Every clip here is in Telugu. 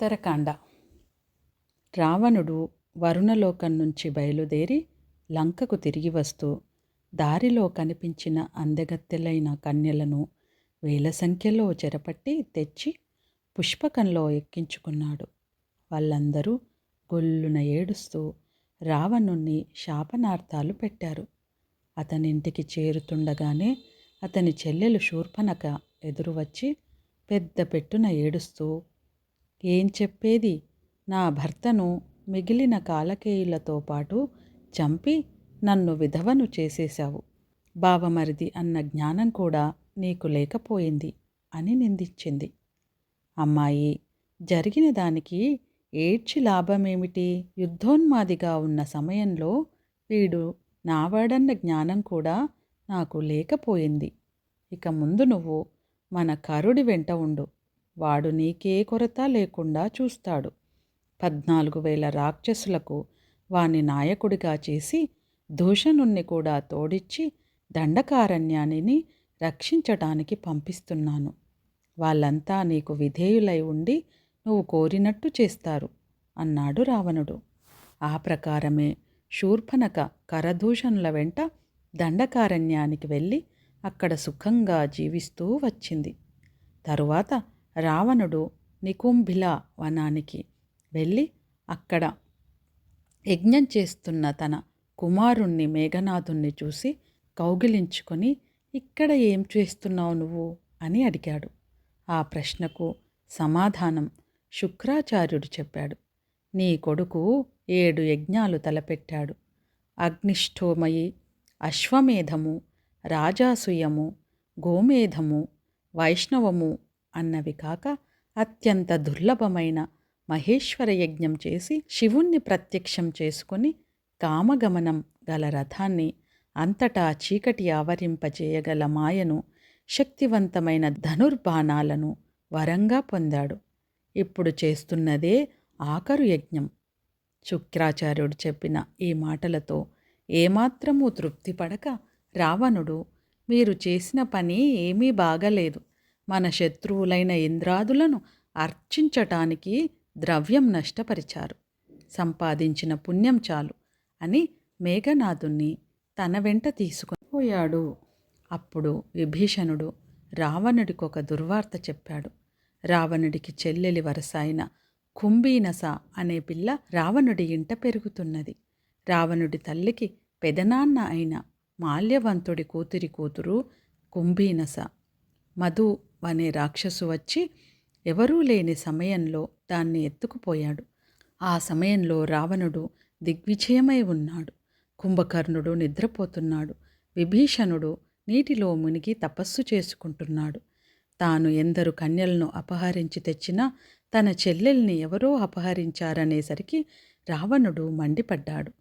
ఉత్తరకాండ. రావణుడు వరుణలోకం నుంచి బయలుదేరి లంకకు తిరిగి వస్తూ దారిలో కనిపించిన అందగత్తెలైన కన్యలను వేల సంఖ్యలో చెరపట్టి తెచ్చి పుష్పకంలో ఎక్కించుకున్నాడు. వాళ్ళందరూ గొల్లున ఏడుస్తూ రావణుణ్ణి శాపనార్థాలు పెట్టారు. అతనింటికి చేరుతుండగానే అతని చెల్లెలు శూర్పణక ఎదురు వచ్చి పెద్ద పెట్టున ఏడుస్తూ ఏం చెప్పేది? నా భర్తను మిగిలిన కాలకేయులతో పాటు చంపి నన్ను విధవను చేసేశావు. బావమరిది అన్న జ్ఞానం కూడా నీకు లేకపోయింది అని నిందించింది. అమ్మాయి జరిగిన దానికి ఏడ్చి లాభమేమిటి? యుద్ధోన్మాదిగా ఉన్న సమయంలో వీడు నావాడన్న జ్ఞానం కూడా నాకు లేకపోయింది. ఇక ముందు నువ్వు మన కరుడి వెంట ఉండు. వాడు నీకే కొరత లేకుండా చూస్తాడు. పద్నాలుగు వేల రాక్షసులకు వాని నాయకుడిగా చేసి దూషణుణ్ణి కూడా తోడిచ్చి దండకారణ్యాన్ని రక్షించటానికి పంపిస్తున్నాను. వాళ్ళంతా నీకు విధేయులై ఉండి నువ్వు కోరినట్టు చేస్తారు అన్నాడు రావణుడు. ఆ ప్రకారమే శూర్పణక కరదూషణుల వెంట దండకారణ్యానికి వెళ్ళి అక్కడ సుఖంగా జీవిస్తూ వచ్చింది. తరువాత రావణుడు నికుంభిల వనానికి వెళ్ళి అక్కడ యజ్ఞం చేస్తున్న తన కుమారుణ్ణి మేఘనాథుణ్ణి చూసి కౌగిలించుకొని ఇక్కడ ఏం చేస్తున్నావు నువ్వు? అని అడిగాడు. ఆ ప్రశ్నకు సమాధానం శుక్రాచార్యుడు చెప్పాడు. నీ కొడుకు ఏడు యజ్ఞాలు తలపెట్టాడు. అగ్నిష్ఠోమయి అశ్వమేధము రాజాసుయము గోమేధము వైష్ణవము అన్నవి కాక అత్యంత దుర్లభమైన మహేశ్వర యజ్ఞం చేసి శివుణ్ణి ప్రత్యక్షం చేసుకుని కామగమనం గల రథాన్ని అంతటా చీకటి ఆవరింపజేయగల మాయను శక్తివంతమైన ధనుర్బాణాలను వరంగా పొందాడు. ఇప్పుడు చేస్తున్నదే ఆఖరు యజ్ఞం. శుక్రాచార్యుడు చెప్పిన ఈ మాటలతో ఏమాత్రమూ తృప్తిపడక రావణుడు మీరు చేసిన పని ఏమీ బాగలేదు. మన శత్రువులైన ఇంద్రాదులను అర్చించటానికి ద్రవ్యం నష్టపరిచారు. సంపాదించిన పుణ్యం చాలు అని మేఘనాథుణ్ణి తన వెంట తీసుకుని పోయాడు. అప్పుడు విభీషణుడు రావణుడికి ఒక దుర్వార్త చెప్పాడు. రావణుడికి చెల్లెలి వరస అయిన కుంభీనస అనే పిల్ల రావణుడి ఇంట పెరుగుతున్నది. రావణుడి తల్లికి పెదనాన్న అయిన మాల్యవంతుడి కూతురి కూతురు కుంభీనస. మధు అనే రాక్షసు వచ్చి ఎవరూ లేని సమయంలో దాన్ని ఎత్తుకుపోయాడు. ఆ సమయంలో రావణుడు దిగ్విజయమై ఉన్నాడు. కుంభకర్ణుడు నిద్రపోతున్నాడు. విభీషణుడు నీటిలో మునిగి తపస్సు చేసుకుంటున్నాడు. తాను ఎందరు కన్యలను అపహరించి తెచ్చినా తన చెల్లెల్ని ఎవరో అపహరించారనేసరికి రావణుడు మండిపడ్డాడు.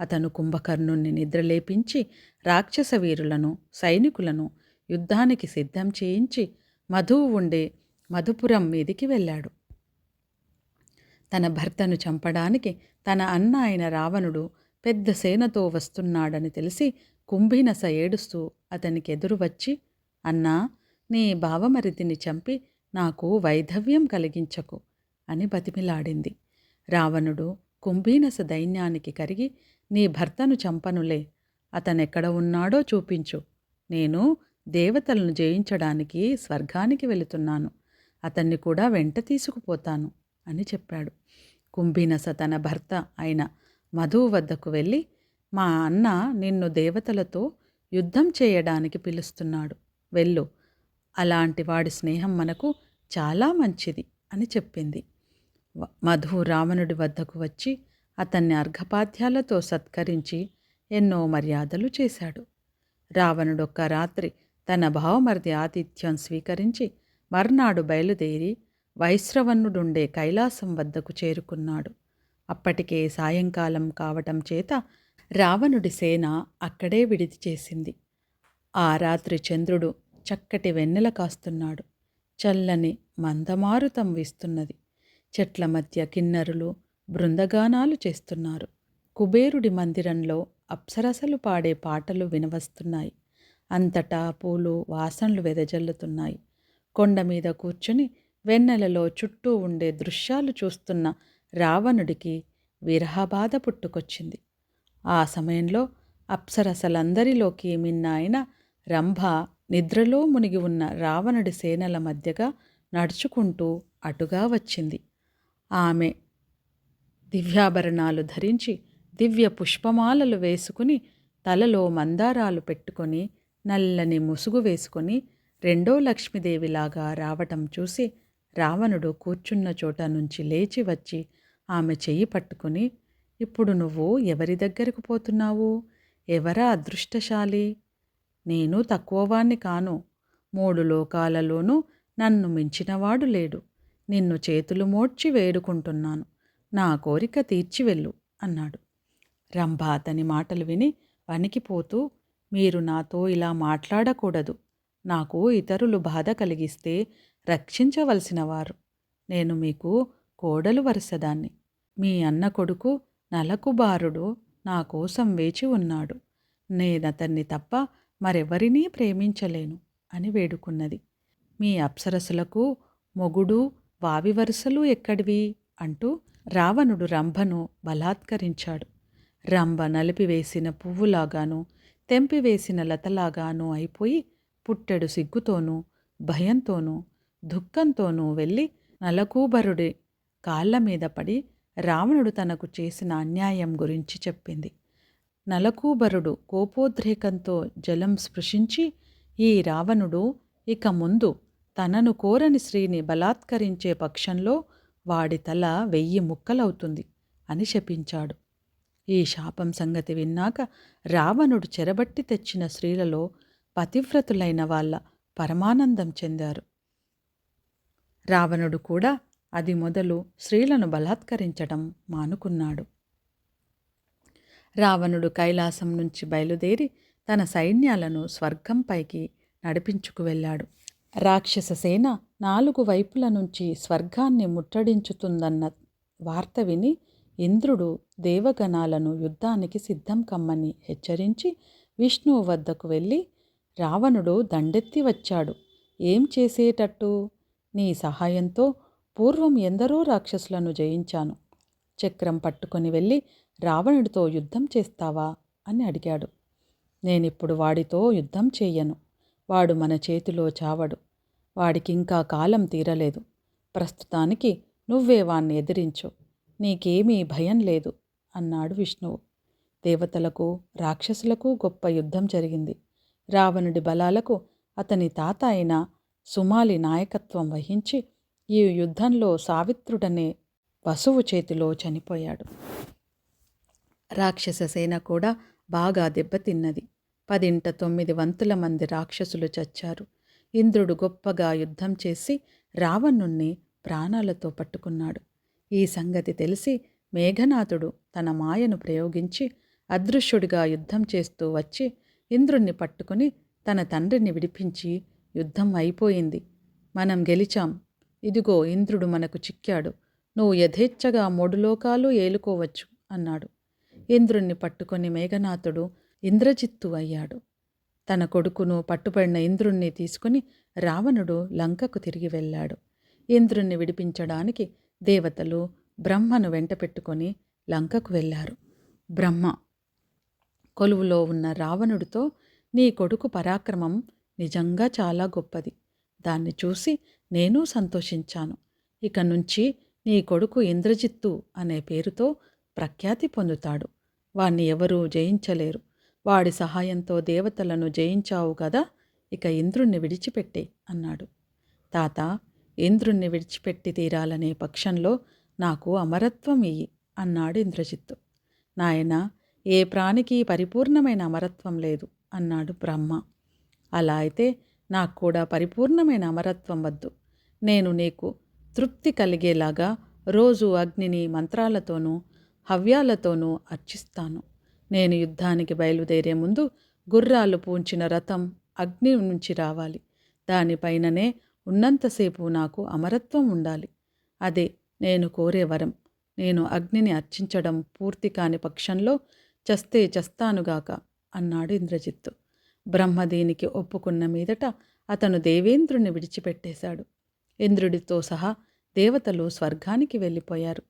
అతను కుంభకర్ణుణ్ణి నిద్రలేపించి రాక్షస వీరులను సైనికులను యుద్ధానికి సిద్ధం చేయించి మధువు ఉండే మధుపురం మీదికి వెళ్ళాడు. తన భర్తను చంపడానికి తన అన్న అయిన రావణుడు పెద్ద సేనతో వస్తున్నాడని తెలిసి కుంభినస ఏడుస్తూ అతనికి ఎదురు వచ్చి అన్నా నీ బావమరిదిని చంపి నాకు వైధవ్యం కలిగించకు అని బతిమిలాడింది. రావణుడు కుంభీనస దైన్యానికి కరిగి నీ భర్తను చంపనులే అతనెక్కడ ఉన్నాడో చూపించు. నేను దేవతలను జయించడానికి స్వర్గానికి వెళుతున్నాను. అతన్ని కూడా వెంట తీసుకుపోతాను అని చెప్పాడు. కుంభీనస తన భర్త అయిన మధువు వద్దకు వెళ్ళి మా అన్న నిన్ను దేవతలతో యుద్ధం చేయడానికి పిలుస్తున్నాడు. వెళ్ళు. అలాంటి వాడి స్నేహం మనకు చాలా మంచిది అని చెప్పింది. మధు రావణుడి వద్దకు వచ్చి అతన్ని అర్ఘపాద్యాలతో సత్కరించి ఎన్నో మర్యాదలు చేశాడు. రావణుడొక్క రాత్రి తన భావమర్ది ఆతిథ్యం స్వీకరించి మర్నాడు బయలుదేరి వైశ్రవణుడుండే కైలాసం వద్దకు చేరుకున్నాడు. అప్పటికే సాయంకాలం కావటం చేత రావణుడి సేన అక్కడే విడిది చేసింది. ఆ రాత్రి చంద్రుడు చక్కటి వెన్నెల కాస్తున్నాడు. చల్లని మందమారుతం వీస్తున్నది. చెట్ల మధ్య కిన్నరులు బృందగానాలు చేస్తున్నారు. కుబేరుడి మందిరంలో అప్సరసలు పాడే పాటలు వినవస్తున్నాయి. అంతటా పూలు వాసనలు వెదజల్లుతున్నాయి. కొండ మీద కూర్చుని వెన్నెలలో చుట్టూ ఉండే దృశ్యాలు చూస్తున్న రావణుడికి విరహబాధ పుట్టుకొచ్చింది. ఆ సమయంలో అప్సరసలందరిలోకి మిన్నాయన రంభ నిద్రలో మునిగి ఉన్న రావణుడి సేనల మధ్యగా నడుచుకుంటూ అటుగా వచ్చింది. ఆమె దివ్యాభరణాలు ధరించి దివ్య పుష్పమాలలు వేసుకుని తలలో మందారాలు పెట్టుకొని నల్లని ముసుగు వేసుకొని రెండో లక్ష్మీదేవిలాగా రావటం చూసి రావణుడు కూర్చున్న చోట నుంచి లేచి వచ్చి ఆమె చెయ్యి పట్టుకుని ఇప్పుడు నువ్వు ఎవరి దగ్గరకు పోతున్నావు? ఎవరా అదృష్టశాలి? నేను తక్కువవాణ్ణి కాను. మూడు లోకాలలోనూ నన్ను మించినవాడు లేడు. నిన్ను చేతులు మోడ్చి వేడుకుంటున్నాను. నా కోరిక తీర్చి వెళ్ళు అన్నాడు. రంభ అతని మాటలు విని వణికిపోతూ మీరు నాతో ఇలా మాట్లాడకూడదు. నాకు ఇతరులు బాధ కలిగిస్తే రక్షించవలసినవారు. నేను మీకు కోడలు వరుసదాన్ని. మీ అన్న కొడుకు నలకుబారుడు నా కోసం వేచి ఉన్నాడు. నేనతన్ని తప్ప మరెవరినీ ప్రేమించలేను అని వేడుకున్నది. మీ అప్సరసులకు మొగుడు వావి వరుసలు ఎక్కడివి? అంటూ రావణుడు రంభను బలాత్కరించాడు. రంభ నలిపివేసిన పువ్వులాగాను తెంపివేసిన లతలాగానూ అయిపోయి పుట్టెడు సిగ్గుతోనూ భయంతోనూ దుఃఖంతోనూ వెళ్ళి నలకూబరుడి కాళ్ళ మీద పడి రావణుడు తనకు చేసిన అన్యాయం గురించి చెప్పింది. నలకూబరుడు కోపోద్రేకంతో జలం స్పృశించి ఈ రావణుడు ఇక ముందు తనను కోరని స్త్రీని బలాత్కరించే పక్షంలో వాడి తల వెయ్యి ముక్కలవుతుంది అని శపించాడు. ఈ శాపం సంగతి విన్నాక రావణుడు చెరబట్టి తెచ్చిన స్త్రీలలో పతివ్రతులైన వాళ్ళ పరమానందం చెందారు. రావణుడు కూడా అది మొదలు స్త్రీలను బలాత్కరించడం మానుకున్నాడు. రావణుడు కైలాసం నుంచి బయలుదేరి తన సైన్యాలను స్వర్గంపైకి నడిపించుకు వెళ్ళాడు. రాక్షస సేన నాలుగు వైపుల నుంచి స్వర్గాన్ని ముట్టడించుతుందన్న వార్త విని ఇంద్రుడు దేవగణాలను యుద్ధానికి సిద్ధం కమ్మని హెచ్చరించి విష్ణువు వద్దకు వెళ్ళి రావణుడు దండెత్తి వచ్చాడు. ఏం చేసేటట్టు? నీ సహాయంతో పూర్వం ఎందరో రాక్షసులను జయించాను. చక్రం పట్టుకొని వెళ్ళి రావణుడితో యుద్ధం చేస్తావా? అని అడిగాడు. నేనిప్పుడు వాడితో యుద్ధం చేయను. వాడు మన చేతిలో చావడు. వాడికింకా కాలం తీరలేదు. ప్రస్తుతానికి నువ్వే వాణ్ణి ఎదిరించు. నీకేమీ భయం లేదు అన్నాడు విష్ణువు. దేవతలకు రాక్షసులకు గొప్ప యుద్ధం జరిగింది. రావణుడి బలాలకు అతని తాత అయిన సుమాలి నాయకత్వం వహించి ఈ యుద్ధంలో సావిత్రుడనే వసువు చేతిలో చనిపోయాడు. రాక్షస సేన కూడా బాగా దెబ్బతిన్నది. పదింట తొమ్మిది వంతుల మంది రాక్షసులు చచ్చారు. ఇంద్రుడు గొప్పగా యుద్ధం చేసి రావణుణ్ణి ప్రాణాలతో పట్టుకున్నాడు. ఈ సంగతి తెలిసి మేఘనాథుడు తన మాయను ప్రయోగించి అదృశ్యుడిగా యుద్ధం చేస్తూ వచ్చి ఇంద్రుణ్ణి పట్టుకుని తన తండ్రిని విడిపించి యుద్ధం అయిపోయింది. మనం గెలిచాం. ఇదిగో ఇంద్రుడు మనకు చిక్కాడు. నువ్వు యథేచ్ఛగా మూడు లోకాలు ఏలుకోవచ్చు అన్నాడు. ఇంద్రుణ్ణి పట్టుకొని మేఘనాథుడు ఇంద్రజిత్తు అయ్యాడు. తన కొడుకును పట్టుబడిన ఇంద్రుణ్ణి తీసుకుని రావణుడు లంకకు తిరిగి వెళ్ళాడు. ఇంద్రుణ్ణి విడిపించడానికి దేవతలు బ్రహ్మను వెంట పెట్టుకొని లంకకు వెళ్ళారు. బ్రహ్మ కొలువులో ఉన్న రావణుడితో నీ కొడుకు పరాక్రమం నిజంగా చాలా గొప్పది. దాన్ని చూసి నేను సంతోషించాను. ఇక నుంచి నీ కొడుకు ఇంద్రజిత్తు అనే పేరుతో ప్రఖ్యాతి పొందుతాడు. వాణ్ణి ఎవరూ జయించలేరు. వాడి సహాయంతో దేవతలను జయించావు కదా ఇక ఇంద్రుణ్ణి విడిచిపెట్టే అన్నాడు. తాత ఇంద్రుణ్ణి విడిచిపెట్టి తీరాలనే పక్షంలో నాకు అమరత్వం ఇయ్యి అన్నాడు ఇంద్రజిత్తు. నాయన ఏ ప్రాణికి పరిపూర్ణమైన అమరత్వం లేదు అన్నాడు బ్రహ్మ. అలా అయితే నాకు కూడా పరిపూర్ణమైన అమరత్వం వద్దు. నేను నీకు తృప్తి కలిగేలాగా రోజు అగ్నిని మంత్రాలతోనూ హవ్యాలతోనూ అర్చిస్తాను. నేను యుద్ధానికి బయలుదేరే ముందు గుర్రాలు పూంచిన రథం అగ్ని నుంచి రావాలి. దానిపైననే ఉన్నంతసేపు నాకు అమరత్వం ఉండాలి. అదే నేను కోరే వరం. నేను అగ్నిని అర్చించడం పూర్తి కాని పక్షంలో చస్తే చస్తానుగాక అన్నాడు ఇంద్రజిత్తు. బ్రహ్మ దీనికి ఒప్పుకున్న మీదట అతను దేవేంద్రుని విడిచిపెట్టేశాడు. ఇంద్రుడితో సహా దేవతలు స్వర్గానికి వెళ్ళిపోయారు.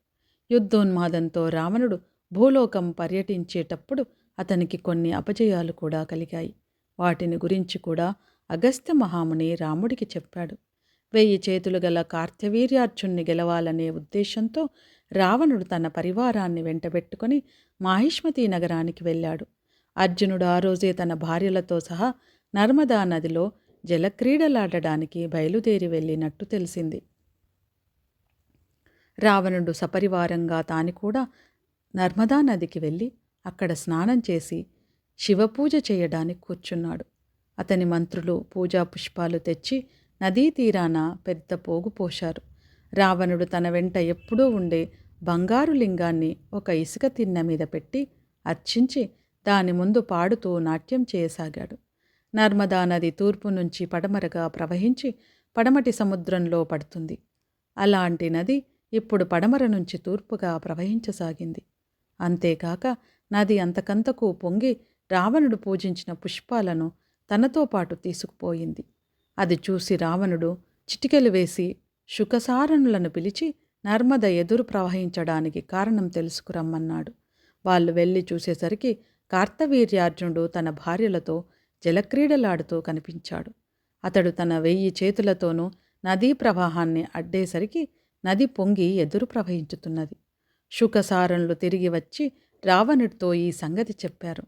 యుద్ధోన్మాదంతో రావణుడు భూలోకం పర్యటించేటప్పుడు అతనికి కొన్ని అపజయాలు కూడా కలిగాయి. వాటిని గురించి కూడా అగస్త్య మహాముని రాముడికి చెప్పాడు. వెయ్యి చేతులు గల కార్తవీర్యార్జున్ని గెలవాలనే ఉద్దేశంతో రావణుడు తన పరివారాన్ని వెంటబెట్టుకుని మాహిష్మతి నగరానికి వెళ్ళాడు. అర్జునుడు ఆ రోజే తన భార్యలతో సహా నర్మదా నదిలో జలక్రీడలాడడానికి బయలుదేరి వెళ్ళినట్టు తెలిసింది. రావణుడు సపరివారంగా తాను కూడా నర్మదా నదికి వెళ్ళి అక్కడ స్నానం చేసి శివపూజ చేయడానికి కూర్చున్నాడు. అతని మంత్రులు పూజా పుష్పాలు తెచ్చి నదీ తీరాన పెద్ద పోగు పోశారు. రావణుడు తన వెంట ఎప్పుడూ ఉండే బంగారు లింగాన్ని ఒక ఇసుక తిన్న మీద పెట్టి అర్చించి దాని ముందు పాడుతూ నాట్యం చేయసాగాడు. నర్మదా నది తూర్పు నుంచి పడమరగా ప్రవహించి పడమటి సముద్రంలో పడుతుంది. అలాంటి నది ఇప్పుడు పడమర నుంచి తూర్పుగా ప్రవహించసాగింది. అంతేకాక నది అంతకంతకు పొంగి రావణుడు పూజించిన పుష్పాలను తనతో పాటు తీసుకుపోయింది. అది చూసి రావణుడు చిటికెలు వేసి శుకసారణులను పిలిచి నర్మద ఎదురు ప్రవహించడానికి కారణం తెలుసుకురమ్మన్నాడు. వాళ్ళు వెళ్ళి చూసేసరికి కార్తవీర్యార్జునుడు తన భార్యలతో జలక్రీడలాడుతూ కనిపించాడు. అతడు తన వెయ్యి చేతులతోనూ నదీ ప్రవాహాన్ని అడ్డేసరికి నది పొంగి ఎదురు ప్రవహించుతున్నది. శుకసారణులు తిరిగి వచ్చి రావణుడితో ఈ సంగతి చెప్పారు.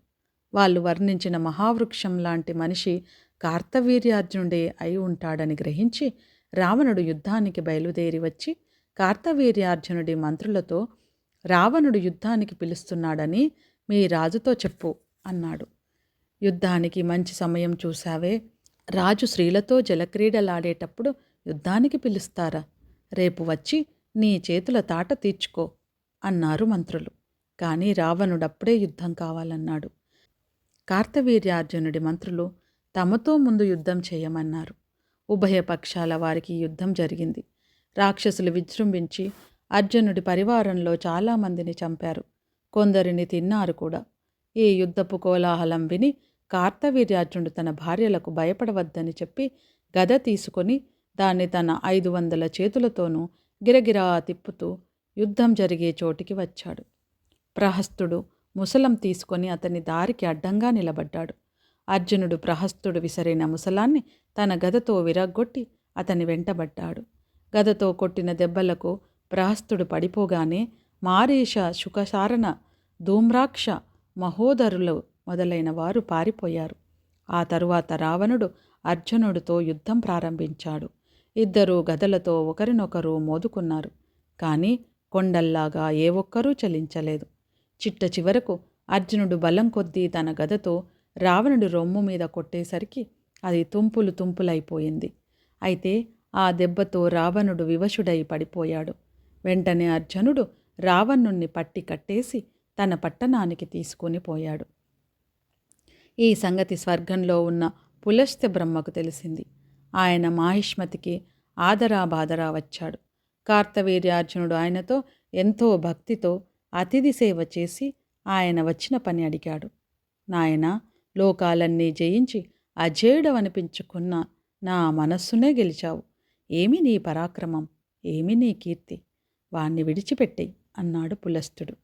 వాళ్ళు వర్ణించిన మహావృక్షం లాంటి మనిషి కార్తవీర్యార్జునుడే అయి ఉంటాడని గ్రహించి రావణుడు యుద్ధానికి బయలుదేరి వచ్చి కార్తవీర్యార్జునుడి మంత్రులతో రావణుడు యుద్ధానికి పిలుస్తున్నాడని మీ రాజుతో చెప్పు అన్నాడు. యుద్ధానికి మంచి సమయం చూశావే. రాజు స్త్రీలతో జలక్రీడలాడేటప్పుడు యుద్ధానికి పిలుస్తారా? రేపు వచ్చి నీ చేతుల తాట తీర్చుకో అన్నారు మంత్రులు. కానీ రావణుడప్పుడే యుద్ధం కావాలన్నాడు. కార్తవీర్యార్జునుడి మంత్రులు తమతో ముందు యుద్ధం చేయమన్నారు. ఉభయ పక్షాల వారికి యుద్ధం జరిగింది. రాక్షసులు విజృంభించి అర్జునుడి పరివారంలో చాలామందిని చంపారు. కొందరిని తిన్నారు కూడా. ఈ యుద్ధపు కోలాహలం విని కార్తవీర్యార్జునుడు తన భార్యలకు భయపడవద్దని చెప్పి గద తీసుకొని దాన్ని తన ఐదు వందల చేతులతోనూ గిరగిరా తిప్పుతూ యుద్ధం జరిగే చోటికి వచ్చాడు. ప్రహస్తుడు ముసలం తీసుకొని అతని దారికి అడ్డంగా నిలబడ్డాడు. అర్జునుడు ప్రహస్తుడు విసరైన ముసలాన్ని తన గదతో విరగ్గొట్టి అతని వెంటబడ్డాడు. గదతో కొట్టిన దెబ్బలకు ప్రహస్తుడు పడిపోగానే మారేష శుకసారణ ధూమ్రాక్ష మహోదరులు మొదలైన వారు పారిపోయారు. ఆ తరువాత రావణుడు అర్జునుడితో యుద్ధం ప్రారంభించాడు. ఇద్దరూ గదలతో ఒకరినొకరు మోదుకున్నారు. కానీ కొండల్లాగా ఏ ఒక్కరూ చలించలేదు. చిట్ట చివరకు అర్జునుడు బలం కొద్దీ తన గదతో రావణుడు రొమ్ము మీద కొట్టేసరికి అది తుంపులు తుంపులైపోయింది. అయితే ఆ దెబ్బతో రావణుడు వివశుడై పడిపోయాడు. వెంటనే అర్జునుడు రావణుణ్ణి పట్టి కట్టేసి తన పట్టణానికి తీసుకొని పోయాడు. ఈ సంగతి స్వర్గంలో ఉన్న పులస్త్య బ్రహ్మకు తెలిసింది. ఆయన మాహిష్మతికి ఆదరాబాదరా వచ్చాడు. కార్తవీర్యార్జునుడు ఆయనతో ఎంతో భక్తితో అతిథి సేవ చేసి ఆయన వచ్చిన పని అడిగాడు. నాయన లోకాలన్నీ జయించి అజేయుడవనిపించుకున్న నా మనస్సునే గెలిచావు. ఏమి నీ పరాక్రమం? ఏమి నీ కీర్తి? వాణ్ణి విడిచిపెట్టేయి అన్నాడు పులస్తుడు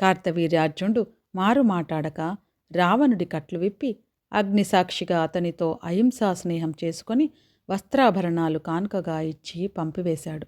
కార్తవీర్యార్జునుడు మారు మాటాడక రావణుడి కట్లు విప్పి అగ్నిసాక్షిగా అతనితో అహింసా స్నేహం చేసుకొని వస్త్రాభరణాలు కానుకగా ఇచ్చి పంపివేశాడు.